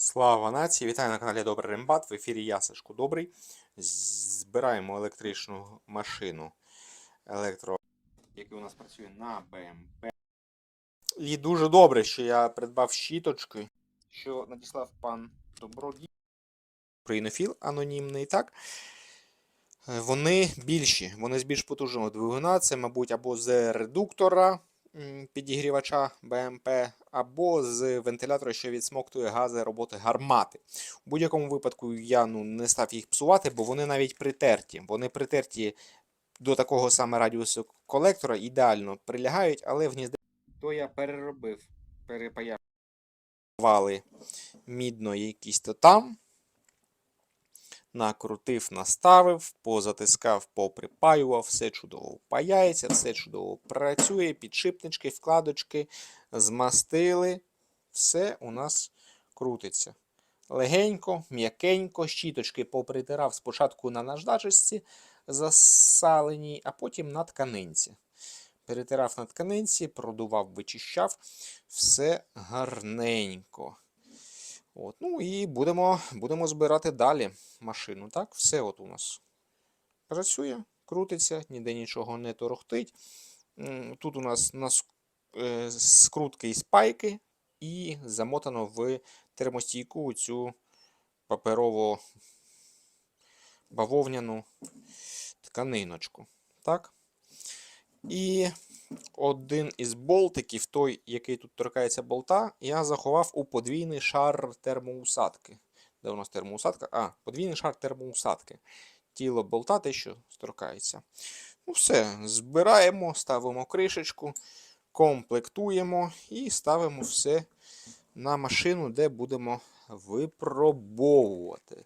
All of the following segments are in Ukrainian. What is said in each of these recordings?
Слава нації! Вітаю на каналі Добрий Рембат. В ефірі я Сашко Добрий. Збираємо електричну машину електро, який у нас працює на БМП. І дуже добре, що я придбав щіточки, що надіслав пан Добродій. Українофіл анонімний, так? Вони більші, вони з більш потужного двигуна. Це, мабуть, або з редуктора підігрівача БМП, або з вентилятора, що відсмоктує гази роботи гармати. У будь-якому випадку я ну, не став їх псувати, бо вони навіть притерті. Вони притерті до такого саме радіусу колектора, ідеально прилягають, але в гнізде то я переробив, перепаяв вали мідно якісь то там. Накрутив, наставив, позатискав, поприпаював, все чудово паяється, все чудово працює, підшипнички, вкладочки, змастили, все у нас крутиться. Легенько, м'якенько, щіточки попритирав спочатку на наждачечці засаленій, а потім на тканинці. Перетирав на тканинці, продував, вичищав, все гарненько. От, ну і будемо, будемо збирати далі машину. Так, все от у нас працює, крутиться, ніде нічого не торохтить. Тут у нас нас е, скрутки і спайки, і замотано в термостійку цю паперово бавовняну тканиночку. Так? І один із болтиків, той, який тут торкається болта, я заховав у подвійний шар термоусадки. Де у нас термоусадка? А, подвійний шар термоусадки. Тіло болта те, що торкається. Ну, все, збираємо, ставимо кришечку, комплектуємо і ставимо все на машину, де будемо випробовувати.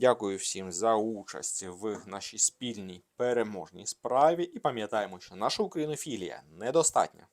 Дякую всім за участь в нашій спільній переможній справі. І пам'ятаємо, що наша українофілія недостатня.